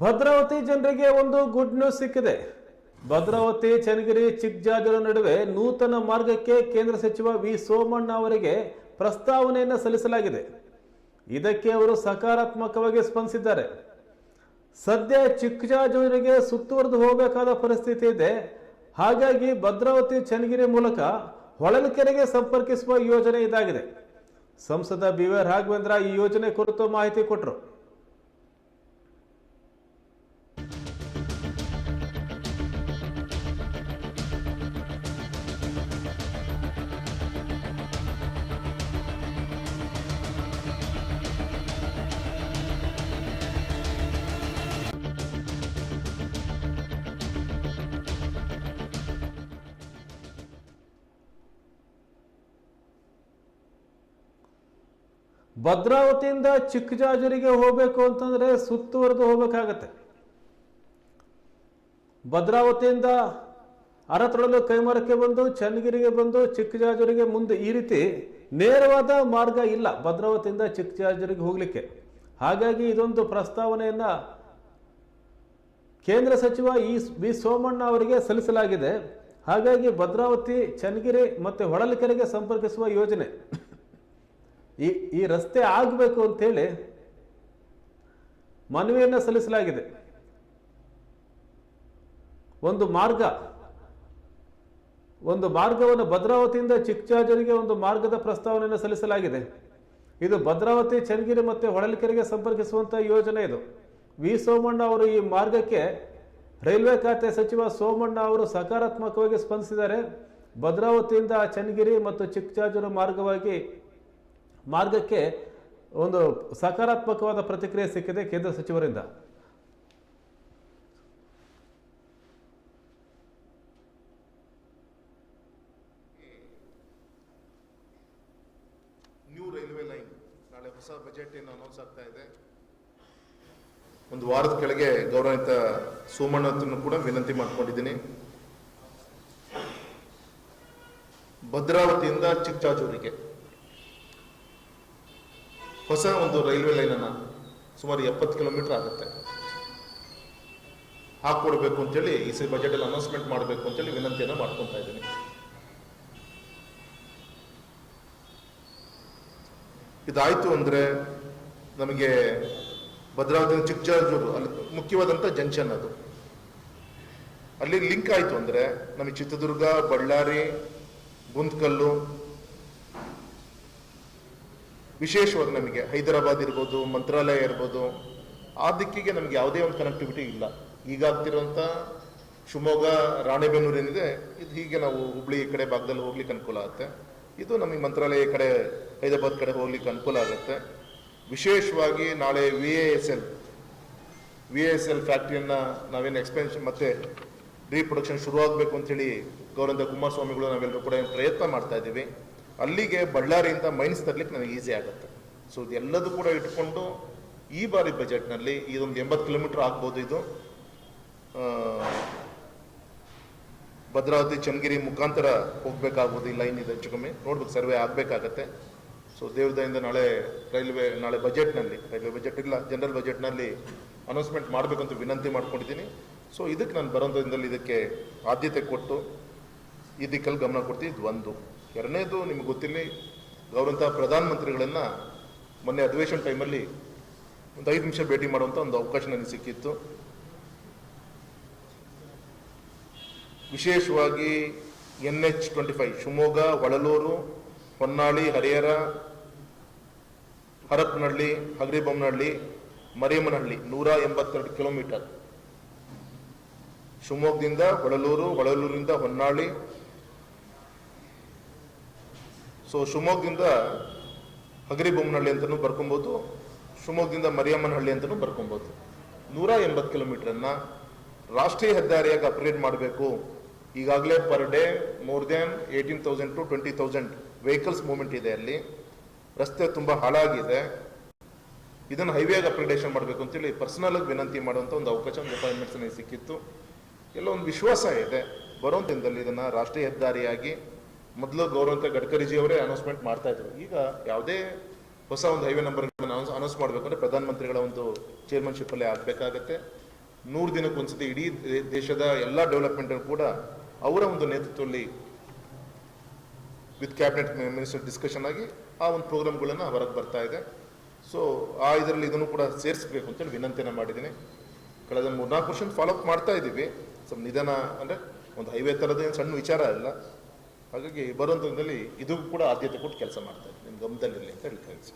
ಭದ್ರಾವತಿ ಜನರಿಗೆ ಒಂದು good news ಸಿಕ್ಕಿದೆ. ಭದ್ರಾವತಿ, ಚನ್ನಗಿರಿ ಚಿಕ್ಕಜಾಜರ ನಡುವೆ ನೂತನ ಮಾರ್ಗಕ್ಕೆ ಕೇಂದ್ರ ಸಚಿವ ವಿ ಸೋಮಣ್ಣ ಅವರಿಗೆ ಪ್ರಸ್ತಾವನೆಯನ್ನು ಸಲ್ಲಿಸಲಾಗಿದೆ. ಇದಕ್ಕೆ ಅವರು ಸಕಾರಾತ್ಮಕವಾಗಿ ಸ್ಪಂದಿಸಿದ್ದಾರೆ. ಸದ್ಯ ಚಿಕ್ಕಜಾಜೂರಿಗೆ ಸುತ್ತುವರೆದು ಹೋಗಬೇಕಾದ ಪರಿಸ್ಥಿತಿ ಇದೆ. ಹಾಗಾಗಿ ಭದ್ರಾವತಿ, ಚನ್ನಗಿರಿ ಮೂಲಕ ಹೊಳಲ್ಕೆರೆಗೆ ಸಂಪರ್ಕಿಸುವ ಯೋಜನೆ ಇದಾಗಿದೆ. ಸಂಸದ ಬಿ ವಿ ರಾಘವೇಂದ್ರ ಈ ಯೋಜನೆ ಕುರಿತು ಮಾಹಿತಿ ಕೊಟ್ಟರು ಭದ್ರಾವತಿಯಿಂದ ಚಿಕ್ಕಜಾಜರಿಗೆ ಹೋಗಬೇಕು ಅಂತಂದ್ರೆ ಸುತ್ತುವರೆದು ಹೋಗಬೇಕಾಗತ್ತೆ. ಭದ್ರಾವತಿಯಿಂದ ಅರತೊಳಲು ಕೈಮರಕ್ಕೆ ಬಂದು, ಚನ್ನಗಿರಿಗೆ ಬಂದು, ಚಿಕ್ಕಜಾಜರಿಗೆ ಮುಂದೆ ಈ ರೀತಿ ನೇರವಾದ ಮಾರ್ಗ ಇಲ್ಲ ಭದ್ರಾವತಿಯಿಂದ ಚಿಕ್ಕಜಾಜರಿಗೆ ಹೋಗಲಿಕ್ಕೆ. ಹಾಗಾಗಿ ಇದೊಂದು ಪ್ರಸ್ತಾವನೆಯನ್ನ ಕೇಂದ್ರ ಸಚಿವ ಇ ವಿ ಸೋಮಣ್ಣ ಅವರಿಗೆ ಸಲ್ಲಿಸಲಾಗಿದೆ. ಹಾಗಾಗಿ ಭದ್ರಾವತಿ, ಚನ್ನಗಿರಿ ಮತ್ತು ಹೊಳಲ್ಕೆರೆಗೆ ಸಂಪರ್ಕಿಸುವ ಯೋಜನೆ. ಈ ಈ ರಸ್ತೆ ಆಗಬೇಕು ಅಂತೇಳಿ ಮನವಿಯನ್ನು ಸಲ್ಲಿಸಲಾಗಿದೆ. ಒಂದು ಮಾರ್ಗ, ಒಂದು ಮಾರ್ಗವನ್ನು ಭದ್ರಾವತಿಯಿಂದ ಚಿಕ್ಕಜಾಜರಿಗೆ ಒಂದು ಮಾರ್ಗದ ಪ್ರಸ್ತಾವನೆಯನ್ನು ಸಲ್ಲಿಸಲಾಗಿದೆ. ಇದು ಭದ್ರಾವತಿ, ಚನ್ನಗಿರಿ ಮತ್ತು ಹೊಳಲ್ಕೆರೆಗೆ ಸಂಪರ್ಕಿಸುವಂಥ ಯೋಜನೆ ಇದು. ವಿ. ಸೋಮಣ್ಣ ಅವರು ಈ ಮಾರ್ಗಕ್ಕೆ ರೈಲ್ವೆ ಖಾತೆ ಸಚಿವ ಸೋಮಣ್ಣ ಅವರು ಸಕಾರಾತ್ಮಕವಾಗಿ ಸ್ಪಂದಿಸಿದ್ದಾರೆ. ಭದ್ರಾವತಿಯಿಂದ ಚನ್ನಗಿರಿ ಮತ್ತು ಚಿಕ್ಕಜಾಜೂರು ಮಾರ್ಗವಾಗಿ ಮಾರ್ಗಕ್ಕೆ ಒಂದು ಸಕಾರಾತ್ಮಕವಾದ ಪ್ರತಿಕ್ರಿಯೆ ಸಿಕ್ಕಿದೆ ಕೇಂದ್ರ ಸಚಿವರಿಂದ. ನ್ಯೂ ರೈಲ್ವೆ ಲೈನ್ ನಾಳೆ ಹೊಸ ಬಜೆಟ್ ಏನು ಅನೌನ್ಸ್ ಆಗ್ತಾ ಇದೆ. ಒಂದು ವಾರದ ಕೆಳಗೆ ಗೌರವಿತ ಸೋಮಣ್ಣತನ್ನು ಕೂಡ ವಿನಂತಿ ಮಾಡ್ಕೊಂಡಿದ್ದೀನಿ. ಭದ್ರಾವತಿಯಿಂದ ಚಿಕ್ಕಚಾಜೂರಿಗೆ ಹೊಸ ಒಂದು ರೈಲ್ವೆ ಲೈನ್ ಅನ್ನ ಸುಮಾರು ಎಪ್ಪತ್ತು ಕಿಲೋಮೀಟರ್ ಆಗುತ್ತೆ. ಹಾಕೊಡ್ಬೇಕು ಅಂತೇಳಿ ಈ ಸರಿ ಬಜೆಟ್ ಅಲ್ಲಿ ಅನೌನ್ಸ್ಮೆಂಟ್ ಮಾಡಬೇಕು ಅಂತೇಳಿ ವಿನಂತಿಯನ್ನ ಮಾಡ್ಕೊತಾ ಇದ್ದೀನಿ. ಇದಾಯ್ತು ಅಂದ್ರೆ ನಮಗೆ ಭದ್ರಾವತಿ ಚಿಕ್ಕಜಾಜೂರು ಅಲ್ಲಿ ಮುಖ್ಯವಾದಂಥ ಜಂಕ್ಷನ್ ಅದು. ಅಲ್ಲಿ ಲಿಂಕ್ ಆಯ್ತು ಅಂದ್ರೆ ನಮಗೆ ಚಿತ್ರದುರ್ಗ, ಬಳ್ಳಾರಿ, ಗುಂತ್ಕಲ್ಲು ವಿಶೇಷವಾಗಿ ನಮಗೆ ಹೈದರಾಬಾದ್ ಇರ್ಬೋದು, ಮಂತ್ರಾಲಯ ಇರ್ಬೋದು, ಆ ದಿಕ್ಕಿಗೆ ನಮಗೆ ಯಾವುದೇ ಒಂದು ಕನೆಕ್ಟಿವಿಟಿ ಇಲ್ಲ. ಈಗಾಗ್ತಿರುವಂಥ ಶಿವಮೊಗ್ಗ, ರಾಣೆಬೆನ್ನೂರು ಏನಿದೆ, ಇದು ಹೀಗೆ ನಾವು ಹುಬ್ಳಿ ಕಡೆ ಭಾಗದಲ್ಲಿ ಹೋಗ್ಲಿಕ್ಕೆ ಅನುಕೂಲ ಆಗುತ್ತೆ. ಇದು ನಮಗೆ ಮಂತ್ರಾಲಯ ಕಡೆ, ಹೈದರಾಬಾದ್ ಕಡೆ ಹೋಗ್ಲಿಕ್ಕೆ ಅನುಕೂಲ ಆಗುತ್ತೆ. ವಿಶೇಷವಾಗಿ ನಾಳೆ V A S L V S L ಫ್ಯಾಕ್ಟ್ರಿಯನ್ನು ನಾವೇನು ಎಕ್ಸ್ಪೆನ್ಷನ್ ಮತ್ತೆ ರೀಪ್ರೊಡಕ್ಷನ್ ಶುರುವಾಗಬೇಕು ಅಂತೇಳಿ ಗೌರವ ಕುಮಾರಸ್ವಾಮಿಗಳು ನಾವೆಲ್ಲರೂ ಕೂಡ ಪ್ರಯತ್ನ ಮಾಡ್ತಾ ಇದ್ದೀವಿ. ಅಲ್ಲಿಗೆ ಬಳ್ಳಾರಿಯಿಂದ ಮೈನ್ಸ್ ತರ್ಲಿಕ್ಕೆ ನನಗೆ ಈಸಿ ಆಗುತ್ತೆ. ಸೊ ಇದೆಲ್ಲದೂ ಕೂಡ ಇಟ್ಕೊಂಡು ಈ ಬಾರಿ ಬಜೆಟ್ನಲ್ಲಿ ಇದೊಂದು ಎಂಬತ್ತು ಕಿಲೋಮೀಟರ್ ಆಗ್ಬೋದು ಇದು. ಭದ್ರಾವತಿ, ಚನ್ನಗಿರಿ ಮುಖಾಂತರ ಹೋಗ್ಬೇಕಾಗ್ಬೋದು ಈ ಲೈನ್ ಇದೆ ಹೆಚ್ಚು ಕಮ್ಮಿ. ನೋಡ್ಬೇಕು, ಸರ್ವೆ ಆಗಬೇಕಾಗತ್ತೆ. ಸೊ ದೇವದಯಿಂದ ನಾಳೆ ರೈಲ್ವೆ, ನಾಳೆ ಬಜೆಟ್ನಲ್ಲಿ ರೈಲ್ವೆ ಬಜೆಟ್ ಇಲ್ಲ ಜನರಲ್ ಬಜೆಟ್ನಲ್ಲಿ ಅನೌನ್ಸ್ಮೆಂಟ್ ಮಾಡಬೇಕಂತ ವಿನಂತಿ ಮಾಡ್ಕೊಂಡಿದ್ದೀನಿ. ಸೊ ಇದಕ್ಕೆ ನಾನು ಬರೋದ್ರಿಂದಲೇ ಇದಕ್ಕೆ ಆದ್ಯತೆ ಕೊಟ್ಟು ಈ ದಿಕ್ಕಲ್ಲಿ ಗಮನ ಕೊಡ್ತೀನಿ. ಇದು ಒಂದು. ಎರಡನೇದು ನಿಮ್ಗೆ ಗೊತ್ತಿರಲಿ ಗೌರವಂತ ಪ್ರಧಾನಮಂತ್ರಿಗಳನ್ನ ಮೊನ್ನೆ ಅಧಿವೇಶನ ಟೈಮಲ್ಲಿ ಒಂದು ಐದು ನಿಮಿಷ ಭೇಟಿ ಮಾಡುವಂಥ ಒಂದು ಅವಕಾಶ ನನಗೆ ಸಿಕ್ಕಿತ್ತು. ವಿಶೇಷವಾಗಿ N H twenty five, Shivamogga, Holalur, Honnali, Harihar, Harapanahalli, Hagaribommanahalli, Mariyammanahalli, ನೂರ ಎಂಬತ್ತೆರಡು ಕಿಲೋಮೀಟರ್ ಶಿವಮೊಗ್ಗದಿಂದ ಹೊಳಲೂರು, ಹೊಳಲೂರಿಂದ ಹೊನ್ನಾಳಿ ಸೊ ಶಿವಮೊಗ್ಗದಿಂದ ಹಗರಿಬೊಮ್ಮನಹಳ್ಳಿ ಅಂತಲೂ ಬರ್ಕೊಬೋದು, ಶಿವಮೊಗ್ಗದಿಂದ ಮರಿಯಮ್ಮನಹಳ್ಳಿ ಅಂತಲೂ ಬರ್ಕೊಬೋದು. ನೂರ ಎಂಬತ್ತು ಕಿಲೋಮೀಟರನ್ನ ರಾಷ್ಟ್ರೀಯ ಹೆದ್ದಾರಿಯಾಗಿ ಅಪ್ಗ್ರೇಡ್ ಮಾಡಬೇಕು. ಈಗಾಗಲೇ per day more than eighteen thousand to twenty thousand vehicles movement ಇದೆ ಅಲ್ಲಿ. ರಸ್ತೆ ತುಂಬ ಹಾಳಾಗಿದೆ. ಇದನ್ನು ಹೈವೇಗೆ ಅಪ್ಗ್ರೇಡೇಷನ್ ಮಾಡಬೇಕು ಅಂತೇಳಿ ಪರ್ಸನಲ್ ಆಗಿ ವಿನಂತಿ ಮಾಡುವಂಥ ಒಂದು ಅವಕಾಶ, ಒಂದು ಅಪಾಯಿಂಟ್ಮೆಂಟ್ಸ್ ಸಿಕ್ಕಿತ್ತು. ಎಲ್ಲ ಒಂದು ವಿಶ್ವಾಸ ಇದೆ. ಬರೋ ದಿನದಲ್ಲಿ ಇದನ್ನು ರಾಷ್ಟ್ರೀಯ ಹೆದ್ದಾರಿಯಾಗಿ ಮೊದಲು ಗೌರವಂತ ಗಡ್ಕರಿಜಿ ಅವರೇ ಅನೌನ್ಸ್ಮೆಂಟ್ ಮಾಡ್ತಾ ಇದ್ರು. ಈಗ ಯಾವುದೇ ಹೊಸ ಒಂದು ಹೈವೇ ನಂಬರ್ ಅನೌನ್ಸ್ ಮಾಡಬೇಕು ಅಂದ್ರೆ ಪ್ರಧಾನಮಂತ್ರಿಗಳ ಒಂದು ಚೇರ್ಮನ್ಶಿಪ್ ಅಲ್ಲಿ ಆಗಬೇಕಾಗತ್ತೆ. ನೂರು ದಿನಕ್ಕೊಂದ್ಸತಿ ಇಡೀ ದೇಶದ ಎಲ್ಲ ಡೆವಲಪ್ಮೆಂಟ್ ಕೂಡ ಅವರ ಒಂದು ನೇತೃತ್ವದಲ್ಲಿ ವಿತ್ ಕ್ಯಾಬಿನೆಟ್ ಮಿನಿಸ್ಟರ್ ಡಿಸ್ಕಷನ್ ಆಗಿ ಆ ಒಂದು ಪ್ರೋಗ್ರಾಮ್ಗಳನ್ನು ಹೊರಗೆ ಬರ್ತಾ ಇದೆ. ಸೊ ಆ ಇದರಲ್ಲಿ ಇದನ್ನು ಕೂಡ ಸೇರಿಸಬೇಕು ಅಂತೇಳಿ ವಿನಂತಿಯನ್ನು ಮಾಡಿದ್ದೀನಿ. ಕಳೆದ ಮೂರ್ನಾಲ್ಕು ವರ್ಷ ಫಾಲೋ ಅಪ್ ಮಾಡ್ತಾ ಇದ್ದೀವಿ ಸ್ವಲ್ಪ ನಿಧಾನ ಅಂದರೆ ಒಂದು ಹೈವೇ ಥರದ ಏನು ಸಣ್ಣ ವಿಚಾರ ಅಲ್ಲ. ಹಾಗಾಗಿ ಬರುವಂಥದ್ದಲ್ಲಿ ಇದು ಕೂಡ ಆದ್ಯತೆ ಕೊಟ್ಟು ಕೆಲಸ ಮಾಡ್ತಾ ಇದ್ದೀನಿ ನಿಮ್ಮ ಗಮನದಲ್ಲಿರಲಿ ಅಂತ ಹೇಳಿ ಕಳಿಸಿ